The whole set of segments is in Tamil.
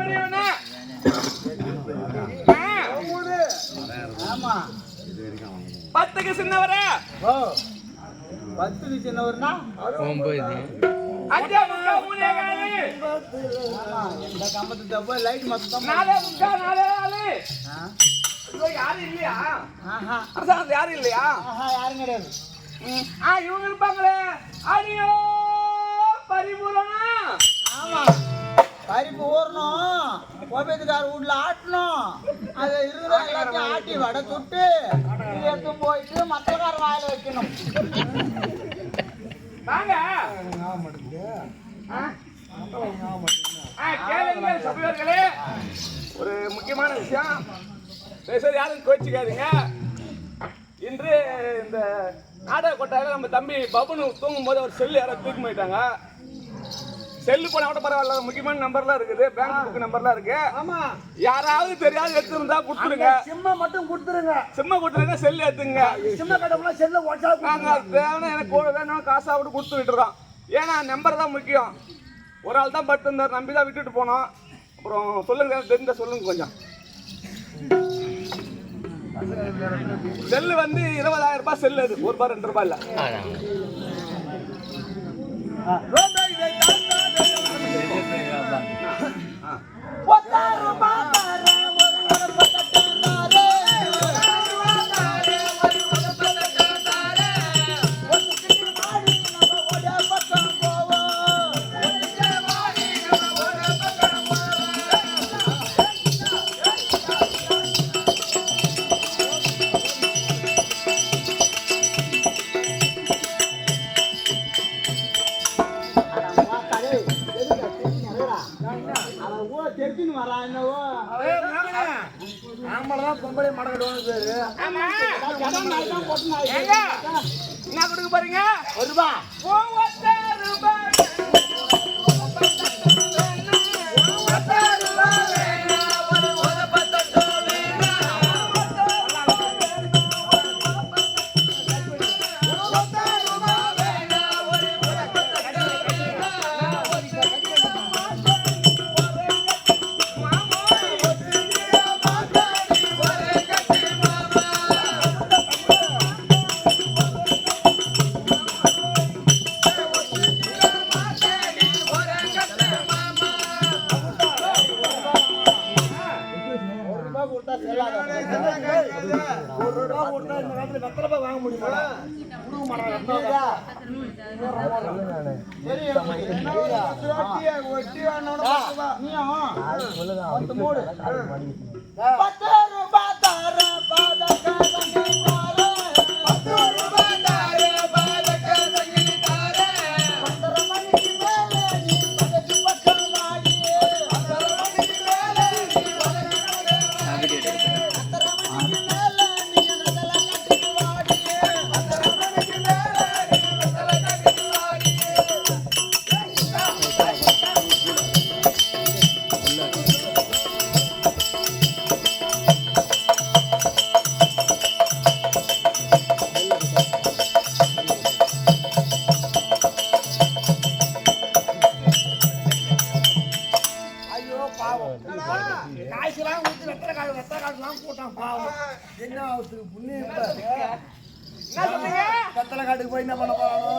பெரியவனா. ஆமா. பத்துக்கு சின்னவரா? ஓ பத்துக்கு சின்னவர்னா? அஞ்சா முக்கா மூணே காலு. ஆமா, இந்த கம்பத்து தப்பா? லைட் மொத்தம். நாலே முக்கா நாலே ஐயோ, யாரும் இல்லையா? ஆஹா. அரசாங்கத்துல யாரும் இல்லையா? ஆஹா யாரும் கிடையாது. ஆ இவங்க இருப்பாங்களே. அடியோ பரிபூரணா. ஆமா. பருப்பு ஊறணும். கோபத்துக்கார வீட்ல ஆட்டணும். அது இருக்கிற எல்லாத்தையும் ஆட்டி வடை சுட்டு எடுத்து போயிட்டு மத்தக்கார வாயில வைக்கணும். வாங்க. சபையோர்களே. ஒரு முக்கியமான விஷயம். சரி சரி யாரும் கோச்சிக்காதீங்க. இன்று இந்த நாடக கொட்டாயில நம்ம தம்பி பபுனு தூங்கும் போது ஒரு செல்லு யாரோ தூக்கி போயிட்டாங்க. செல்லு போனா கூட பரவாயில்ல. முக்கியமான நம்பர்லாம் இருக்குது. பேங்க் புக் நம்பர்லாம் இருக்கு. ஆமா. யாராவது தெரியாது எடுத்துருந்தா கொடுத்துருங்க. சிம்ம மட்டும் கொடுத்துருங்க. சிம்ம கொடுத்துருங்க செல்லு எடுத்துங்க சிம்ம கடவுளா செல்ல உடச்சா நாங்க தேவையான எனக்கு கூட வேணும் காசா விட்டு கொடுத்து விட்டுறோம். ஏன்னா நம்பர் தான் முக்கியம். ஒரு ஆள் தான் பட்டு இருந்தார். நம்பி தான் விட்டுட்டு போனோம். அப்புறம் சொல்லுங்க தெரிஞ்ச சொல்லுங்க கொஞ்சம். செல்லு வந்து இருபதாயிரம் ரூபாய் செல்லு அது. ஒரு ரூபாய் ரெண்டு ரூபாய் இல்ல. 我来了吗？ஆமா. ஏங்க, என்ன கொடுக்க போறீங்க? மூவத்தாறு காய்ச்சலாம் ஊற்றி வெத்தலை காடு வெத்தலை காடுலாம் போட்டான் பாவம். என்ன அவத்துக்கு புண்ணியம் வெத்தலை காட்டுக்கு போய் என்ன பண்ண போறானோ?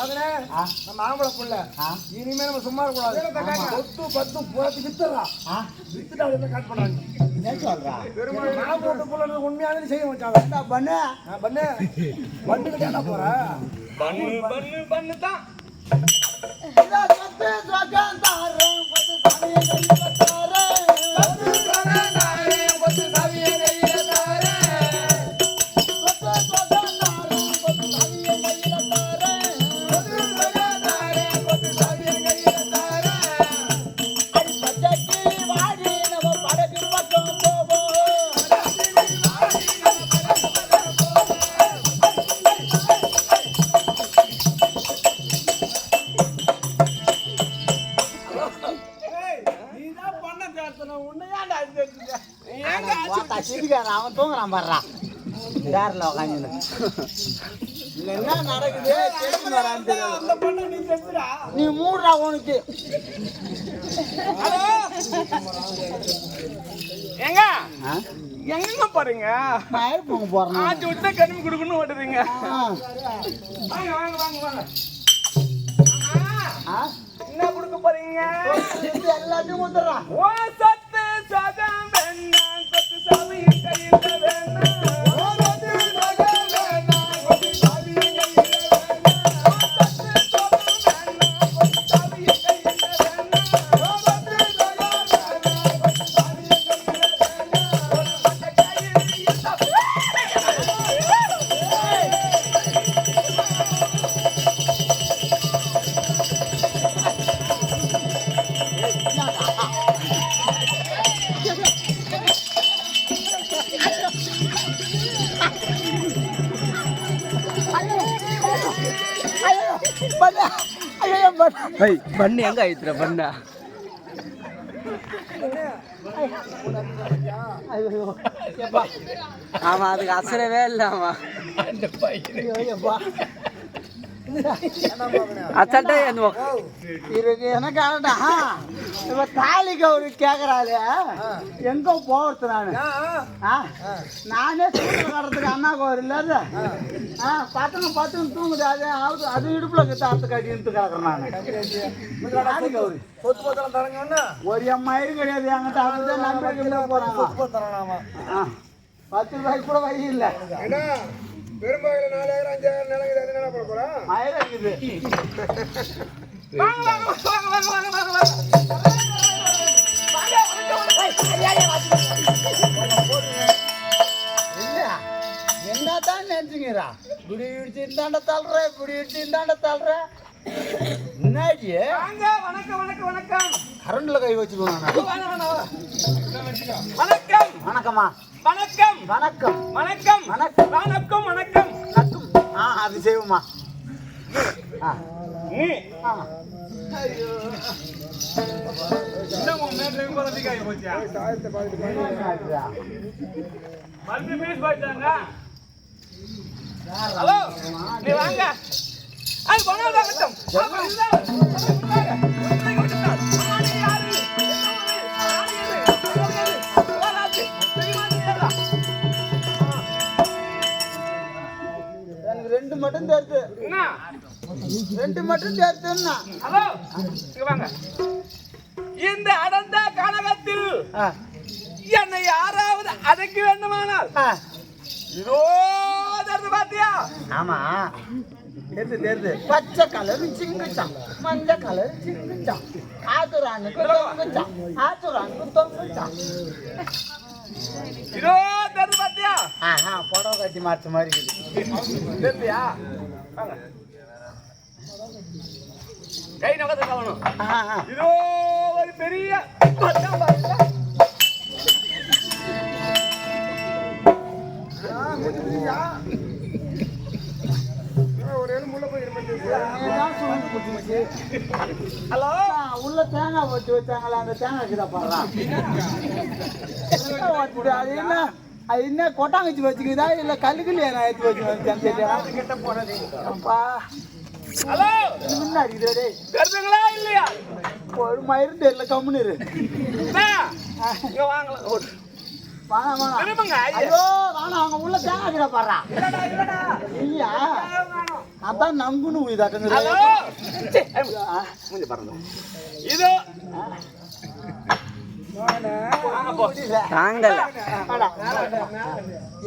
நம்ம ஆம்பளை புள்ள. இனிமே நம்ம சும்மா இருக்கக்கூடாது. சொத்து பத்து புறத்து வித்துறா வித்துட்டு அவளை கட் புள்ள உண்மையாவே செய்ய வச்சாங்க பண்ணு? பண்ணு. பண்ணு கேட்டா போற. பண்ணு பண்ணு பண்ணு தான். தூங்குறான் பாடுறா உக்காந்து என்ன நடக்குது. நீ மூடுறா உனக்கு. ஆ? எங்க போறீங்க? மயிர் போங்க போறேன் ஆச்சு விட்டு கரும்பு கொடுக்கணும் ஓட்டுறீங்க. வாங்க வாங்க வாங்க என்ன கொடுக்க போறீங்க? எல்லாத்தையும் ஊத்துறான் பண்ணு. எங்க ஆயிடுற பண்ண. ஆமா அதுக்கு அசரவே இல்லை ஆமா. அசல்ட்டா ಏನು இருக்கு எனக்கு ஆடா இவ தாலி கௌரி கேக்குறாளே எங்க போறது நானு? நானே கட்டுறதுக்கு அண்ணா கோவில் இல்லாத ஆ பசங்க பசங்க தூங்குது அது அது அது இடுப்புல கிட்ட அறுத்து கட்டிட்டு கிடக்குறேன் நான் தாலி கௌரி சொத்து பத்திரம் தரங்கன்னா ஒரு அம்மாயிரம் கிடையாது என்கிட்ட அப்படிதான் நம்பிக்கை போறாங்க. பத்து ரூபாய்க்கு கூட வழி இல்லை பெரும்பாலும் நாலாயிரம் அஞ்சாயிரம் நிலங்குது. அது என்ன பண்ண போறோம் மயிரம் இருக்குது வாங்க வாங்க வாங்க வாங்க வாங்க வாங்க என்னதான் நினைச்சுங்கிறா இப்படி இடிச்சு இந்தாண்ட தள்ளுற இப்படி இடிச்சு இந்தாண்ட தள்ளுற. என்னாச்சு வாங்க வணக்கம் வணக்கம் வணக்கம். கரண்ட்ல கை வச்சுக்கணும் வாங்க. வணக்கம். வணக்கம்மா. வணக்கம் வணக்கம். வணக்கம். வணக்கம். வணக்கம் வணக்கம். வணக்கம். ஆ அது போயிட்டாங்க. ஹலோ நீ வாங்க. அது பணம் மட்டும் என்ன? ரெண்டு மட்டும் தெரியுதுன்னா ஹலோ இங்க வாங்க. இந்த அடர்ந்த கனகத்தில் என்னை யாராவது அடக்கி வேண்டுமானால் இதோ தருது பாத்தியா ஆமா. தெரிது தெரிது பச்சை கலர் சிங்குச்சான் மஞ்சள் கலர் சிங்குச்சான் ஆத்துரானுக்கு தொங்குச்சான் ஆத்துரானுக்கு தொங்குச்சான் இதோ தருது பாத்தியா ஆஹா புடவை கட்டி மாற்ற மாதிரி இருக்குது. தெரியா வாங்க. கை நகத்தை கவனம். இதோ ஒரு பெரிய பட்டம் ஹலோ? உள்ள தேங்காய் வச்சு வச்சாங்களே அந்த தேங்காய் கிட்ட பாடுறா அது என்ன? அது என்ன கொட்டாங்கச்சி வச்சுக்குதா இல்ல கல்லுக்குள்ள நான் எடுத்து வச்சு தெரியல. கிட்ட போனது. அப்பா. ஹலோ? முன்னாடி இல்லையா? ஒரு மயிரும் தெரியல கம்முன்னு இரு. வாணா திரும்புங்க ஐயா. வாணா அவங்க உள்ள தேங்காய் கிட பாடுறா இல்லையா? சீ, ஐ, மூஞ்சி பாருங்க இது வாங்க போ.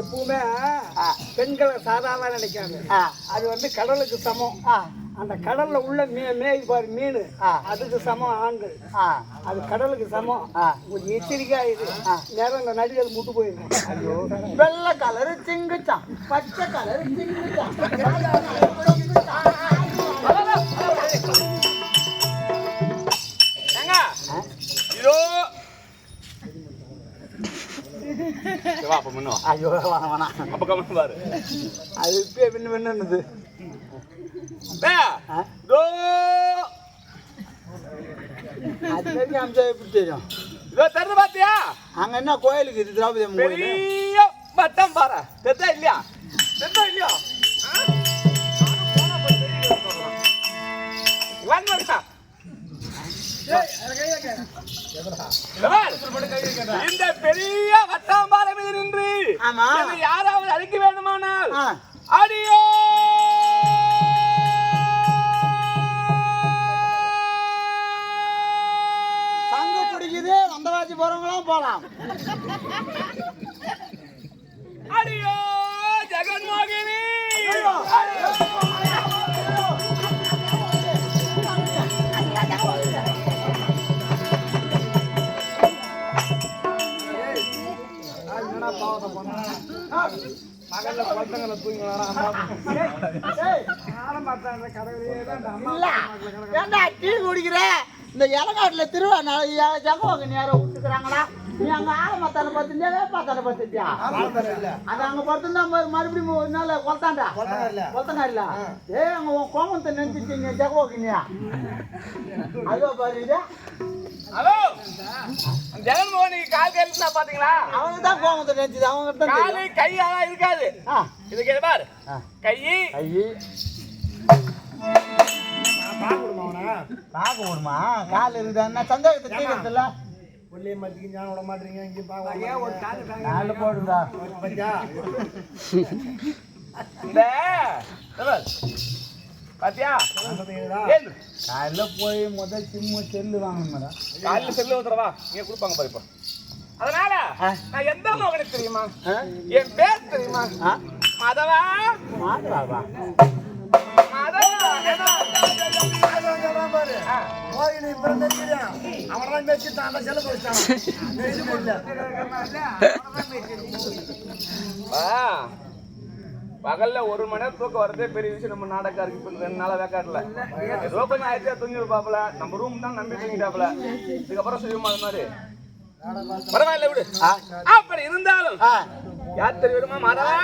எப்பவுமே பெண்களை சாதாரண நினைக்காங்க அது வந்து கடலுக்கு சமம். அந்த கடல்ல உள்ள மீ மேய் பாரு மீன். அதுக்கு சமம் ஆண்கள். அது கடலுக்கு சமம். கொஞ்சம் எச்சரிக்கையா இது நேரம் இந்த நடிகர் முட்டு போயிருக்கேன் வெள்ளை கலரு சிங்குச்சான் பச்சை கலரு சிங்குச்சான் வா. ஐயோ வாணா வாணா அப்ப கம்மி பாரு. அது இப்பயே பின்ன பின்னது அம்சம் எப்படி தெரியும் இதோ திறந்து பாத்தியா அங்க என்ன கோயிலுக்கு இது திரௌபதி அம்மன் கோயில் பெரிய வட்டம் பாரு தெரிஞ்சா இல்லையா தெரிஞ்சா இல்லையா? இந்த பெரிய வட்டாம்பாறை மீது நின்று யாராவது அழிக்க வேண்டுமானால். அடியோ போறவங்களாம் போலாம் அடியோ ஜெகன்மோகினி பகல்ல குழந்தைங்களை நானும் பார்த்தேன் அந்த கடவுளே அம்மா டீ குடிக்கிற இந்த இலங்காட்டுல திருவா ஜகவாங்க நேரம் விட்டுக்கிறாங்களா நீ அங்க ஆலமத்தால பார்த்துட்டியா வேப்பாத்தால பார்த்துட்டியா அது அங்க பார்த்துருந்தா மறுபடியும் ஒரு நாள் கொலத்தாண்டா கொலத்தங்கா இல்ல. ஏ அங்க உன் கோமத்தை நினைச்சிட்டீங்க ஜகவாக்கினியா அதோ பாரு இது. ஹலோ ஜெகன்மோகனி கால் பாத்தீங்களா? அவங்க தான் கோமத்தை நினைச்சது அவங்க தான் காலு. கை அதெல்லாம் இருக்காது. ஆ. இது கேட்டு பாரு. ஆ. கை ஐயே பார்க்கணுமா அவனை? பார்க்க விடுமா கால் இருக்குதா சந்தேகத்தை தீர்க்கறதில்ல. உள்ளே மத்திக்கு ஞானம் விட மாட்டீங்க இங்கே பார்க்க ஒரு காது காலில் போடுதா? பத்தியா? போய் முதல் சிம்மு செல்லு வாங்கணும் மேடம் காலையில செல்லு ஊத்துறவா இங்க கொடுப்பாங்க பாரு இப்போ. அதனால. நான் எந்த மகனை தெரியுமா? என் பேர் தெரியுமா? மதவா? மாதுளாவா ஆ. கோயில் இப்ப அவனதான் செலவு வச்சான் ஆ. பகல்ல ஒரு மணி நேரம் தூக்கம் வரதே பெரிய விஷயம். நம்ம நாடகாருக்கு இப்ப ரெண்டு நாளா வேக்காட்டுல ஏதோ கொஞ்சம் ஆயிடுச்சா தூங்கி இருப்பாப்ல நம்ம ரூம் தான் நம்பி தூங்கிட்டாப்ல இதுக்கப்புறம் செய்யுமா அது மாதிரி. பரவாயில்ல விடு. அப்படி இருந்தாலும் ஆ. யார் தெரியுமா? மதவா?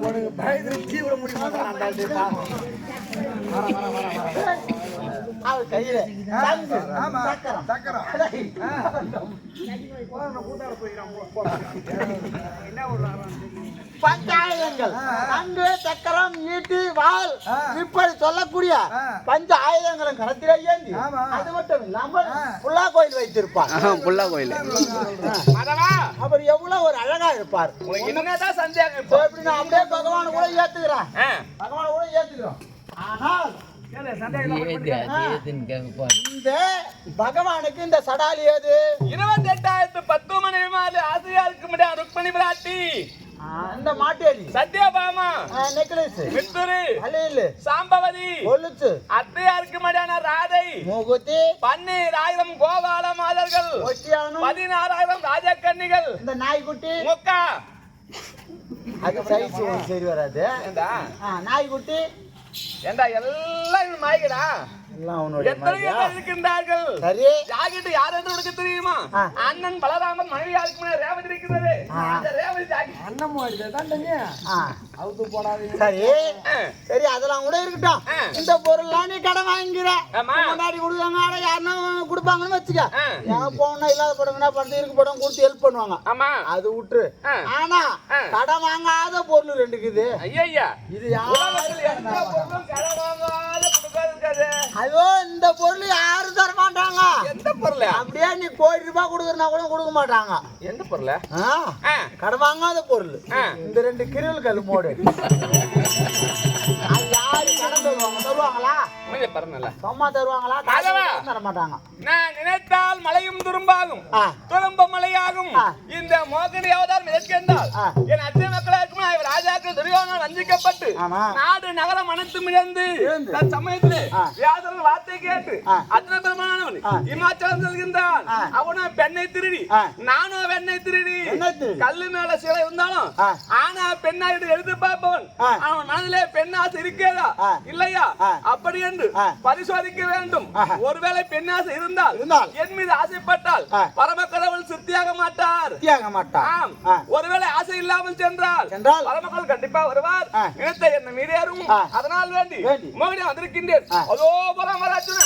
உனக்கு பயந்து டீ முடியுமா அவர் கையில ஆமா. சக்கரம். சக்கரம். பஞ்சாயுதங்கள் அங்கு சக்கரம் ஈட்டி வாள் ஆ. இப்படி சொல்லக்கூடிய. பஞ்ச ஆயுதங்களும் கரத்திலே ஏந்தி ஆமா. அது மட்டும் இல்லாமல். புல்லா கோயில் வைத்திருப்பார். புல்லா கோயில். அவர் எவ்வளவு ஒரு அழகா இருப்பார். என்னதான் சந்தேகம் நான் அப்படியே பகவான் கூட ஏத்துக்கிறேன். பகவான் கூட ஏத்துக்கிறோம். ஆனால் இந்த பகவானுக்கு இந்த சடாலி ஏது? இருபத்தி எட்டாயிரத்து பத்து மணி விமானத்தில் ஆசிரியா இருக்க முடியாது ருக்மணி பிராட்டி இந்த மாட்டேரி சத்யபாமா நெக்லஸ். மித்துரு. அலையில் சாம்பவதி. கொலுச்சு அத்தையாருக்கு மடியான ராதை. மூகுத்தி. பன்னீராயிரம் கோபால மாதர்கள். பதினாறாயிரம் ராஜக்கன்னிகள். இந்த நாய்க்குட்டி. முக்கா. அது சைஸ் சரி வராது. நாய்க்குட்டி. ஏண்டா எல்லாம் மாய்க்கடா இருக்கின்றார்கள். சரி. ஜாக்கெட் யார் என்று உனக்கு தெரியுமா. அண்ணன் பலராமன் மனைவி யாருக்கு முன்னாடி ரேவதி இருக்கிறது. ஆ. அந்த ரேவதி ஜாக்கெட் அண்ணன் மாதிரி தாண்டங்க ஆ. அவுத்து போடாதீங்க. சரி. அதெல்லாம் கூட இருக்கட்டும். இந்த பொருள்லாம் நீ கடன் வாங்கிக்கிற. முன்னாடி கொடுக்குறாங்க ஆனா யாருன்னா கொடுப்பாங்கன்னு வச்சுக்க. எங்க போனா இல்லாத படம்னா படத்து இருக்கு படம் கொடுத்து ஹெல்ப் பண்ணுவாங்க. ஆமா. அது விட்டுரு. ஆனா. கடன் வாங்காத பொருள் ரெண்டு இருக்குது ஐயா இது உலகத்தில் எந்த யாரு பொருளும் கடன் வாங்காத ஐயோ இந்த பொருள் யாரும் தர மாட்டாங்க. எந்த பொருள்? அப்படியே நீ கோடி ரூபாய் கொடுக்குறனா கூட கொடுக்க மாட்டாங்க. எந்த பொருள். கடன் வாங்காத பொருள். இந்த ரெண்டு கிரிவல் கல் மோடு. தருவாங்களா கொஞ்சம் பரவாயில்ல சும்மா தருவாங்களா ராஜாவா. காசு தர மாட்டாங்க நான் நினைத்தால் மலையும் துரும்பாகும். துரும்ப மலையாகும். இந்த மோகனி அவதாரம் எதற்கென்றால் ஆ. என் அத்தை மக்களாருக்கும் ராஜாக்கள் துரியோதனன் வஞ்சிக்கப்பட்டு. நாடு நகரம் அனைத்தும் இழந்து. தன் சமயத்திலே. வியாசரன் வார்த்தை கேட்டு. அத்தனை பெருமானவன். இமாச்சலம் செல்கின்றான் ஆ. அவனா பெண்ணை திருடி. நானும் பெண்ணை திருடி. கல்லு மேல சிலை இருந்தாலும். ஆனா பெண்ணா எழுதி பார்ப்பவன். அவன் மனதிலே பெண்ணாசை இருக்கிறதா ஆ. இல்லையா. அப்படி என்று. பரிசோதிக்க வேண்டும். ஒருவேளை பெண்ணாசை இருந்தால் இருந்தால். என் மீது ஆசைப்பட்டால். பரம கடவுள் சித்தியாக மாட்டார் தியாக மாட்டா ஆம் ஆ. ஒருவேளை ஆசை இல்லாமல் சென்றால் சென்றால்? பரமக்கள் கண்டிப்பா வருவார் ஆ. நினைத்த என்ன மீறியாரும். அதனால் வேண்டி. மோகினி வந்திருக்கின்றேன். அதோ பரமராஜன